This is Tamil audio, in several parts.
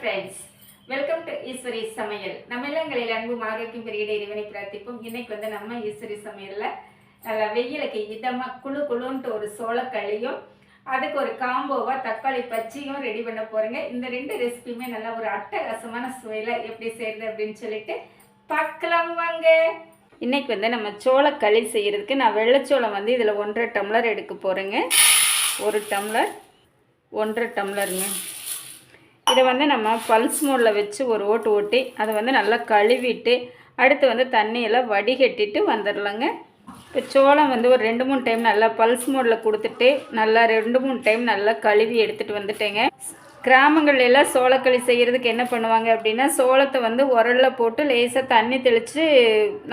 ஃப்ரெண்ட்ஸ் வெல்கம் டு ஈஸ்வரி சமையல் நம்ம இல்லங்களில் அன்பும் ஆரோக்கியம் பெரிய இறைவனை பிரார்த்திப்போம். இன்னைக்கு வந்து நம்ம ஈஸ்வரி சமையலில் நல்லா வெயிலுக்கு இதமாக குழு குழுன்ட்டு ஒரு சோளக்களியும் அதுக்கு ஒரு காம்போவாக தக்காளி பச்சியும் ரெடி பண்ண போகிறேங்க இந்த ரெண்டு ரெசிபியுமே நல்லா ஒரு அட்டகாசமான சுவையில் எப்படி செய்யறது அப்படின்னு சொல்லிட்டு பார்க்கலாம் வாங்க. இன்னைக்கு வந்து நம்ம சோளக்களி செய்கிறதுக்கு நான் வெள்ளைச்சோளம் வந்து இதில் ஒன்றரை டம்ளர் எடுக்க போகிறேங்க ஒரு டம்ளர் ஒன்றரை டம்ளருங்க. இதை வந்து நம்ம பல்ஸ் மோடில் வச்சு ஒரு ஓட்டு ஓட்டி அதை வந்து நல்லா கழுவிட்டு அடுத்து வந்து தண்ணியெல்லாம் வடிகட்டிட்டு வந்துடலாங்க. இப்போ சோளம் வந்து ஒரு ரெண்டு மூணு டைம் நல்லா பல்ஸ் மோடில் கொடுத்துட்டு நல்லா ரெண்டு மூணு டைம் நல்லா கழுவி எடுத்துகிட்டு வந்துட்டேங்க. கிராமங்கள்லாம் எல்லாம் சோளக்களி செய்கிறதுக்கு என்ன பண்ணுவாங்க அப்படின்னா சோளத்தை வந்து உரலில் போட்டு லேசாக தண்ணி தெளித்து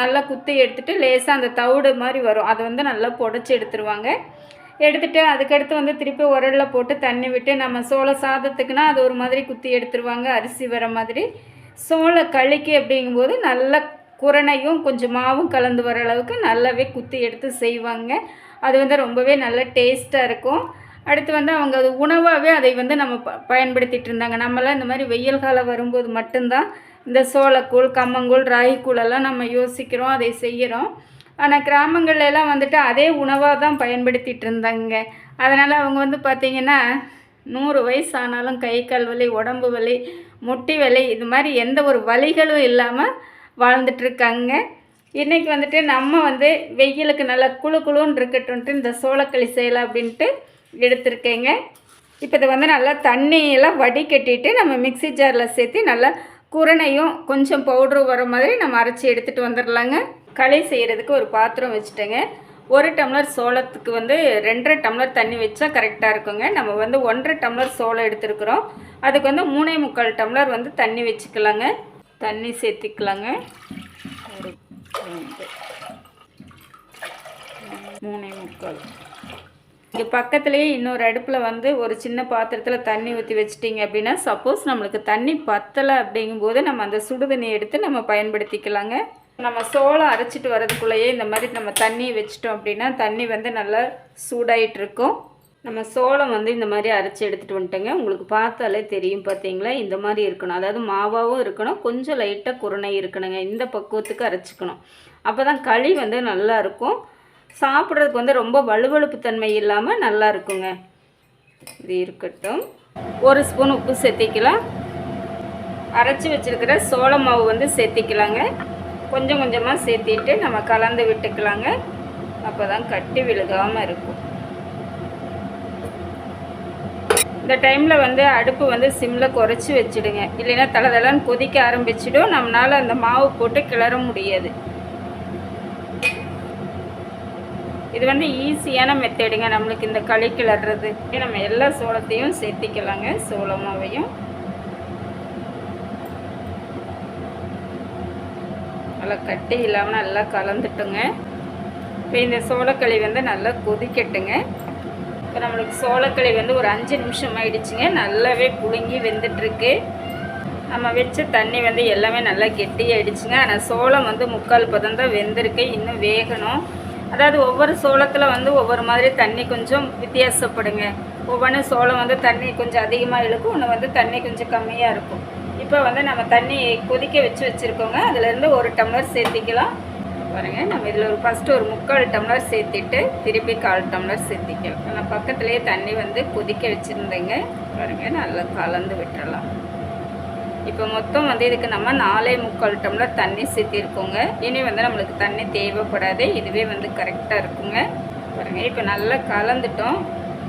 நல்லா குத்தி எடுத்துகிட்டு லேசாக அந்த தவிடு மாதிரி வரும். அதை வந்து நல்லா புடச்சி எடுத்துருவாங்க. எடுத்துகிட்டு அதுக்கடுத்து வந்து திருப்பி உரலில் போட்டு தண்ணி விட்டு நம்ம சோள சாதத்துக்குனா அது ஒரு மாதிரி குத்தி எடுத்துருவாங்க அரிசி வர மாதிரி. சோள களிக்கு அப்படிங்கும்போது நல்ல குரணையும் கொஞ்சம் மாவும் கலந்து வர அளவுக்கு நல்லாவே குத்தி எடுத்து செய்வாங்க. அது வந்து ரொம்பவே நல்ல டேஸ்ட்டாக இருக்கும். அடுத்து வந்து அவங்க அது உணவாகவே அதை வந்து நம்ம ப பயன்படுத்திகிட்டு இருந்தாங்க. நம்மளாம் இந்த மாதிரி வெயில் காலம் வரும்போது மட்டும்தான் இந்த சோளக்கூழ் கம்மங்கூழ் ராகிக்கூழெல்லாம் நம்ம யோசிக்கிறோம் அதை செய்கிறோம் ஆனால் கிராமங்கள்லாம் வந்துட்டு அதே உணவாக தான் பயன்படுத்திகிட்டு இருந்தாங்க அதனால் அவங்க வந்து பார்த்திங்கன்னா நூறு வயசு ஆனாலும் கை கால் வலி உடம்பு வலி முட்டி வலி இது மாதிரி எந்த ஒரு வலிகளும் இல்லாமல் வாழ்ந்துட்டுருக்காங்க. இன்றைக்கி வந்துட்டு நம்ம வந்து வெயிலுக்கு நல்லா குழு குழுன்னு இருக்கட்டும்ட்டு இந்த சோளக்களி செய்யலாம் அப்படின்ட்டு எடுத்திருக்கேங்க. இப்போ இதை வந்து நல்லா தண்ணியெல்லாம் வடிகட்டிட்டு நம்ம மிக்ஸி ஜாரில் சேர்த்து நல்லா குரணையும் கொஞ்சம் பவுட்ரு வர மாதிரி நம்ம அரைச்சி எடுத்துகிட்டு வந்துடலாங்க களி செய்கிறதுக்கு ஒரு பாத்திரம் வச்சுட்டேங்க. ஒரு டம்ளர் சோளத்துக்கு வந்து ரெண்டரை டம்ளர் தண்ணி வச்சா கரெக்டாக இருக்குங்க. நம்ம வந்து ஒன்றரை டம்ளர் சோளம் எடுத்துருக்குறோம். அதுக்கு வந்து மூணே முக்கால் டம்ளர் வந்து தண்ணி வச்சுக்கலாங்க. தண்ணி சேர்த்திக்கலாங்க. ஒரு மூணே முக்கால். இங்கே பக்கத்துலேயே இன்னொரு அடுப்பில் வந்து ஒரு சின்ன பாத்திரத்தில் தண்ணி ஊற்றி வச்சிட்டிங்க அப்படின்னா சப்போஸ் நம்மளுக்கு தண்ணி பத்தலை அப்படிங்கும்போது நம்ம அந்த சுடுதண்ணி எடுத்து நம்ம பயன்படுத்திக்கலாங்க. நம்ம சோளம் அரைச்சிட்டு வரதுக்குள்ளேயே இந்த மாதிரி நம்ம தண்ணி வச்சிட்டோம் அப்படின்னா தண்ணி வந்து நல்லா சூடாயிட்டு இருக்கும் நம்ம சோளம் வந்து இந்த மாதிரி அரைச்சி எடுத்துகிட்டு வந்துட்டேங்க. உங்களுக்கு பார்த்தாலே தெரியும் பார்த்தீங்களா? இந்த மாதிரி இருக்கணும். அதாவது மாவாகவும் இருக்கணும். கொஞ்சம் லைட்டாக குருணை இருக்கணுங்க. இந்த பக்குவத்துக்கு அரைச்சிக்கணும். அப்போ தான் களி வந்து நல்லாயிருக்கும் சாப்பிட்றதுக்கு வந்து ரொம்ப வலுவழுப்பு தன்மை இல்லாமல் நல்லா இருக்குங்க. இது இருக்கட்டும். ஒரு ஸ்பூன் உப்பு சேர்த்திக்கலாம். அரைச்சி வச்சுருக்கிற சோள மாவு வந்து சேர்த்திக்கலாங்க. கொஞ்சம் கொஞ்சமாக சேர்த்திட்டு நம்ம கலந்து விட்டுக்கலாங்க. அப்போ தான் கட்டி விழுகாமல் இருக்கும். இந்த டைமில் வந்து அடுப்பு வந்து சிம்மில் குறைச்சி வச்சுடுங்க. இல்லைன்னா தலை கொதிக்க ஆரம்பிச்சிடும். நம்மளால் அந்த மாவு போட்டு கிளற முடியாது. இது வந்து ஈஸியான மெத்தேடுங்க நம்மளுக்கு இந்த களி கிளறது நம்ம எல்லா சோளத்தையும் சேர்த்திக்கலாங்க. சோளமாவையும் நல்லா கட்டி இல்லாமல் நல்லா கலந்துட்டுங்க. இப்போ இந்த சோளக்களி வந்து நல்லா கொதிக்கட்டுங்க. இப்போ நம்மளுக்கு சோளக்களி வந்து ஒரு அஞ்சு நிமிஷம் ஆயிடுச்சுங்க. நல்லாவே புழுங்கி வெந்துட்டுருக்கு. நம்ம வச்ச தண்ணி வந்து எல்லாமே நல்லா கெட்டியாயிடுச்சுங்க ஆனால் சோளம் வந்து முக்கால் பதம் தான் வெந்திருக்கு. இன்னும் வேகணும். அதாவது ஒவ்வொரு சோளத்தில் வந்து ஒவ்வொரு மாதிரி தண்ணி கொஞ்சம் வித்தியாசப்படுங்க. ஒவ்வொன்றும் சோளம் வந்து தண்ணி கொஞ்சம் அதிகமாக இழுக்கும். ஒன்று வந்து தண்ணி கொஞ்சம் கம்மியாக இருக்கும். இப்போ வந்து நம்ம தண்ணி கொதிக்க வச்சு வச்சுருக்கோங்க. அதுலேருந்து ஒரு டம்ளர் சேர்த்திக்கலாம். பாருங்கள் நம்ம இதில் ஒரு ஃபஸ்ட்டு ஒரு முக்கால் டம்ளர் சேர்த்திட்டு திருப்பி கால் டம்ளர் சேர்த்திக்கலாம். நான் பக்கத்துலேயே தண்ணி வந்து கொதிக்க வச்சுருந்தேங்க. பாருங்கள் நல்லா கலந்து விட்டுறலாம். இப்போ மொத்தம் வந்து இதுக்கு நம்ம நாலே முக்கால் டம்ளர் தண்ணி சேர்த்திருக்கோங்க. இனி வந்து நம்மளுக்கு தண்ணி தேவைப்படாது. இதுவே வந்து கரெக்டாக இருக்குங்க. பாருங்கள் இப்போ நல்லா கலந்துட்டோம்.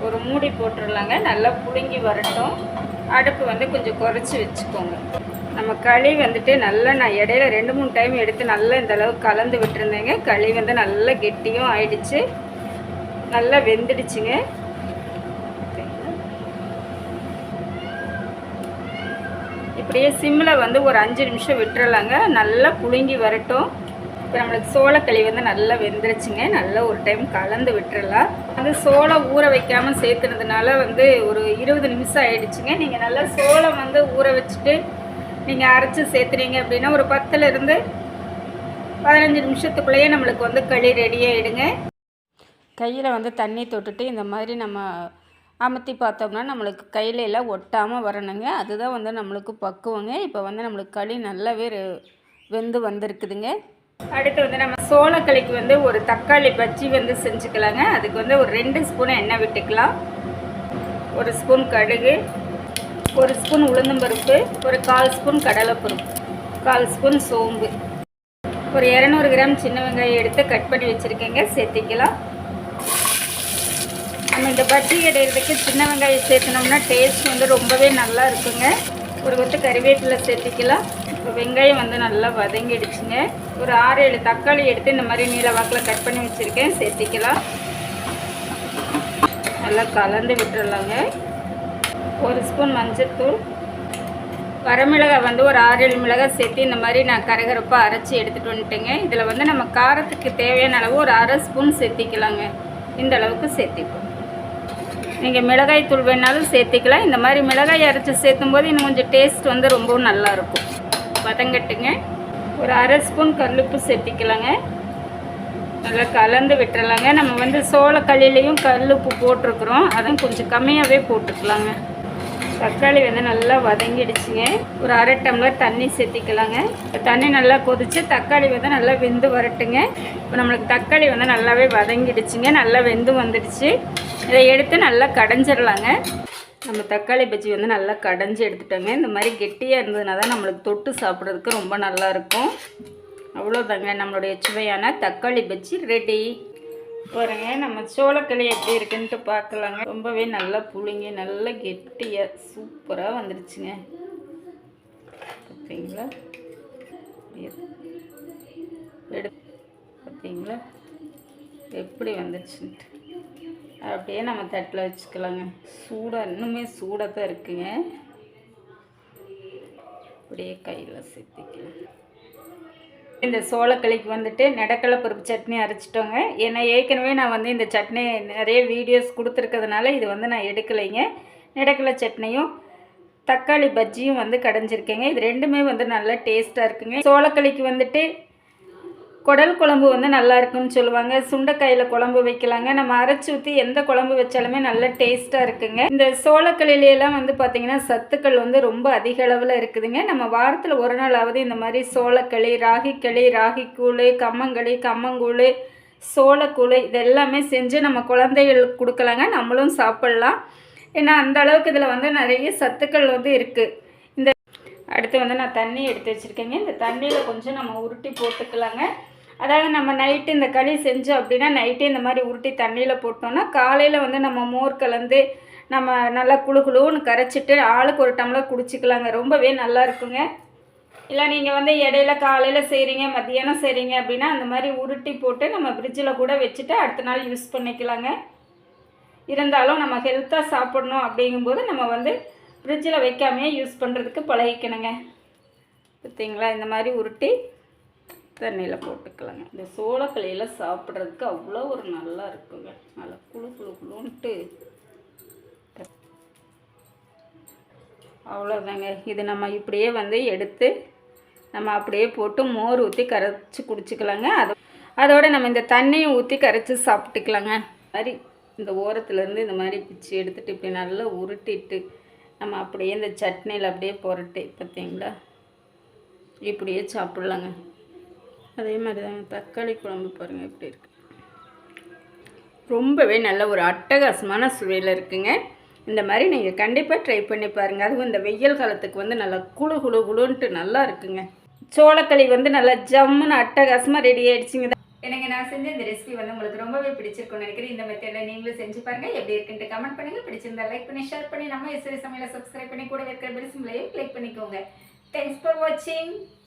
ஒரு மூடி போட்டுடலாங்க. நல்லா புழுங்கி வரட்டும். அடுப்பு வந்து கொஞ்சம் குறைச்சி வச்சுக்கோங்க. நம்ம களி வந்துட்டு நல்லா நான் இடையில ரெண்டு மூணு டைம் எடுத்து நல்லா இந்த அளவுக்கு கலந்து விட்டுருந்தேங்க. களி வந்து நல்லா கெட்டியும் ஆயிடுச்சு. நல்லா வெந்துடுச்சுங்க. இப்படியே சிம்மில் வந்து ஒரு அஞ்சு நிமிஷம் விட்டுறலாங்க. நல்லா புழுங்கி வரட்டும். இப்போ நம்மளுக்கு சோளக்களி வந்து நல்லா வெந்துருச்சுங்க. நல்லா ஒரு டைம் கலந்து விட்டுறலாம். வந்து சோளம் ஊற வைக்காமல் சேர்த்துனதுனால வந்து ஒரு இருபது நிமிஷம் ஆயிடுச்சுங்க. நீங்கள் நல்லா சோளம் வந்து ஊற வச்சுட்டு நீங்கள் அரைச்சி சேர்த்துறீங்க அப்படின்னா ஒரு பத்துலேருந்து பதினஞ்சு நிமிஷத்துக்குள்ளேயே நம்மளுக்கு வந்து களி ரெடியாகிடுங்க கையில் வந்து தண்ணி தொட்டுட்டு இந்த மாதிரி நம்ம அமர்த்தி பார்த்தோம்னா நம்மளுக்கு கையில எல்லாம் ஒட்டாமல் வரணுங்க. அதுதான் வந்து நம்மளுக்கு பக்குவங்க. இப்போ வந்து நம்மளுக்கு களி நல்லாவே வெந்து வந்திருக்குதுங்க. அடுத்து வந்து நம்ம சோளக்களிக்கு வந்து ஒரு தக்காளி பஜ்ஜி வந்து செஞ்சுக்கலாங்க. அதுக்கு வந்து ஒரு ரெண்டு ஸ்பூன் எண்ணெய் விட்டுக்கலாம். ஒரு ஸ்பூன் கடுகு ஒரு ஸ்பூன் உளுந்தம்பருப்பு ஒரு கால் ஸ்பூன் கடலைப்பருப்பு கால் ஸ்பூன் சோம்பு. ஒரு இரநூறு கிராம் சின்ன வெங்காயம் எடுத்து கட் பண்ணி வச்சுருக்கேங்க சேர்த்திக்கலாம். நம்ம இந்த பஜ்ஜி இடையிறதுக்கு சின்ன வெங்காயம் சேர்த்துனோம்னா டேஸ்ட் வந்து ரொம்பவே நல்லா இருக்குங்க. ஒரு கொத்து கறிவேப்பிலை சேர்த்திக்கலாம். இப்போ வெங்காயம் வந்து நல்லா வதங்கிடுச்சுங்க. ஒரு ஆறு ஏழு தக்காளி எடுத்து இந்த மாதிரி நீல வாக்கில் கட் பண்ணி வச்சுருக்கேன். சேர்த்திக்கலாம். நல்லா கலந்து விட்டுடலாங்க ஒரு ஸ்பூன் மஞ்சள்தூள் வரமிளகாய் வந்து ஒரு ஆறு ஏழு மிளகாய் சேர்த்து இந்த மாதிரி நான் கரகரப்பாக அரைச்சி எடுத்துகிட்டு வந்துட்டேங்க. இதில் வந்து நம்ம காரத்துக்கு தேவையான அளவு ஒரு அரை ஸ்பூன் சேர்த்திக்கலாங்க. இந்த அளவுக்கு சேர்த்திப்போம். நீங்கள் மிளகாய் தூள் வேணாலும் சேர்த்திக்கலாம். இந்த மாதிரி மிளகாய் அரைச்சி சேர்த்தும் போது இன்னும் கொஞ்சம் டேஸ்ட் வந்து ரொம்பவும் நல்லாயிருக்கும் வதங்கட்டுங்க. ஒரு அரை ஸ்பூன் கல்லுப்பு சேர்த்திக்கலாங்க. நல்லா கலந்து விட்டுறலாங்க. நம்ம வந்து சோளக்களிலையும் கல்லுப்பு போட்டிருக்குறோம். அதுவும் கொஞ்சம் கம்மியாகவே போட்டுக்கலாங்க. தக்காளி வந்து நல்லா வதங்கிடுச்சுங்க. ஒரு அரை டம்ளர் தண்ணி சேர்த்திக்கலாங்க. இப்போ தண்ணி நல்லா கொதிச்சு தக்காளி வந்து நல்லா வெந்து வரட்டுங்க. இப்போ நம்மளுக்கு தக்காளி வந்து நல்லாவே வதங்கிடுச்சுங்க. நல்லா வெந்து வந்துடுச்சு. இதை எடுத்து நல்லா கடைஞ்சிடலாங்க. நம்ம தக்காளி பஜ்ஜி வந்து நல்லா கடைஞ்சி எடுத்துட்டோங்க இந்த மாதிரி கெட்டியாக இருந்ததுனா தான் நம்மளுக்கு தொட்டு சாப்பிட்றதுக்கு ரொம்ப நல்லா இருக்கும். அவ்வளோதாங்க நம்மளுடைய சுவையான தக்காளி பஜ்ஜி ரெடி பாருங்க நம்ம சோளக்களி எப்படி இருக்குன்ட்டு பார்க்கலாங்க. ரொம்பவே நல்லா புளிங்க நல்லா கெட்டியாக சூப்பராக வந்துருச்சுங்க. பார்த்தீங்களா எடு பார்த்தீங்களா எப்படி வந்துருச்சுன்ட்டு. அப்படியே நம்ம தட்டில் வச்சுக்கலாங்க. சூடாக இன்னுமே சூடாக தான் இருக்குங்க. அப்படியே கையில் சேர்த்திக்கலாம் இந்த சோளக்களிக்கு வந்துட்டு நெடக்கடலை பருப்பு சட்னி அரைச்சிட்டோங்க. ஏன்னா ஏற்கனவே நான் வந்து இந்த சட்னி நிறைய வீடியோஸ் கொடுத்துருக்கிறதுனால இது வந்து நான் எடுக்கலைங்க. நெடக்கடலை சட்னியும் தக்காளி பஜ்ஜியும் வந்து கடைஞ்சிருக்கேங்க. இது ரெண்டுமே வந்து நல்லா டேஸ்ட்டாக இருக்குங்க. சோளக்களிக்கு வந்துட்டு குடல் குழம்பு வந்து நல்லா இருக்குன்னு சொல்லுவாங்க. சுண்டைக்காயில் குழம்பு வைக்கலாங்க. நம்ம அரைச்சி ஊற்றி எந்த குழம்பு வச்சாலுமே நல்ல டேஸ்ட்டாக இருக்குங்க. இந்த சோளக்களிலையெல்லாம் வந்து பார்த்திங்கன்னா சத்துக்கள் வந்து ரொம்ப அதிக அளவில் இருக்குதுங்க. நம்ம வாரத்தில் ஒரு நாளாவது இந்த மாதிரி சோளக்களி ராகிக்களி ராகிக்கூழ் கம்மங்களி கம்மங்கூழ் சோளக்கூழ் இதெல்லாமே செஞ்சு நம்ம குழந்தைகளுக்கு கொடுக்கலாங்க. நம்மளும் சாப்பிட்லாம். ஏன்னா அந்த அளவுக்கு இதில் வந்து நிறைய சத்துக்கள் வந்து இருக்குது இந்த அடுத்து வந்து நான் தண்ணி எடுத்து வச்சுருக்கேங்க. இந்த தண்ணியில் கொஞ்சம் நம்ம உருட்டி போட்டுக்கலாங்க. அதாவது நம்ம நைட்டு இந்த களி செஞ்சோம் அப்படின்னா நைட்டு இந்த மாதிரி உருட்டி தண்ணியில் போட்டோம்னா காலையில் வந்து நம்ம மோர் கலந்து நம்ம நல்லா குழு குழுன்னு கரைச்சிட்டு ஆளுக்கு ஒரு டம்ளர் குடிச்சிக்கலாங்க. ரொம்பவே நல்லா இருக்குங்க. இல்லை நீங்கள் வந்து இடையில காலையில் செய்கிறீங்க மத்தியானம் செய்கிறீங்க அப்படின்னா அந்த மாதிரி உருட்டி போட்டு நம்ம ஃப்ரிட்ஜில் கூட வச்சுட்டு அடுத்த நாள் யூஸ் பண்ணிக்கலாங்க. இருந்தாலும் நம்ம ஹெல்த்தாக சாப்பிடணும் அப்படிங்கும்போது நம்ம வந்து ஃப்ரிட்ஜில் வைக்காமையே யூஸ் பண்ணுறதுக்கு பழகிக்கணுங்க. பார்த்தீங்களா இந்த மாதிரி உருட்டி தண்ணியில் போட்டுக்கலாங்க. இந்த சோளக்கலையில் சாப்பிட்றதுக்கு அவ்வளோ ஒரு நல்லா இருக்குங்க. நல்லா குழு குழு குழுன்ட்டு. அவ்வளோதாங்க. இது நம்ம இப்படியே வந்து எடுத்து நம்ம அப்படியே போட்டு மோர் ஊற்றி கரைச்சி குடிச்சிக்கலாங்க. அது அதோடு நம்ம இந்த தண்ணியை ஊற்றி கரைச்சி சாப்பிட்டுக்கலாங்க. மாதிரி இந்த ஓரத்துலேருந்து இந்த மாதிரி பிச்சு எடுத்துட்டு இப்படி நல்லா உருட்டிட்டு நம்ம அப்படியே இந்த சட்னியில் அப்படியே புரட்டி பார்த்தீங்களா? இப்படியே சாப்பிட்லாங்க. அதே மாதிரி தாங்க. தக்காளி குழம்பு பாருங்கள் எப்படி இருக்கு. ரொம்பவே நல்ல ஒரு அட்டகாசமான சுவையில் இருக்குங்க. இந்த மாதிரி நீங்கள் கண்டிப்பாக ட்ரை பண்ணி பாருங்கள் அதுவும் இந்த வெயில் காலத்துக்கு வந்து நல்லா குளு குளு குளுன்ட்டு நல்லா இருக்குங்க. சோளக்களி வந்து நல்லா ஜம்முன்னு அட்டகாசமாக ரெடி ஆகிடுச்சிங்க எனக்கு நான் செஞ்ச இந்த ரெசிபி வந்து உங்களுக்கு ரொம்பவே பிடிச்சிருக்கும்னு நினைக்கிறேன். இந்த மெத்தடில் நீங்களும் செஞ்சு பாருங்கள் எப்படி இருக்குன்ட்டு கமெண்ட் பண்ணுங்கள் பிடிச்சிருந்தா லைக் பண்ணி ஷேர் பண்ணி நம்ம இசை சமையலை சப்ஸ்கிரைப் பண்ணி கூட இருக்கிற பெல் சிம்லையும் கிளிக் பண்ணிக்கோங்க. தேங்க்ஸ் ஃபார் வாட்சிங்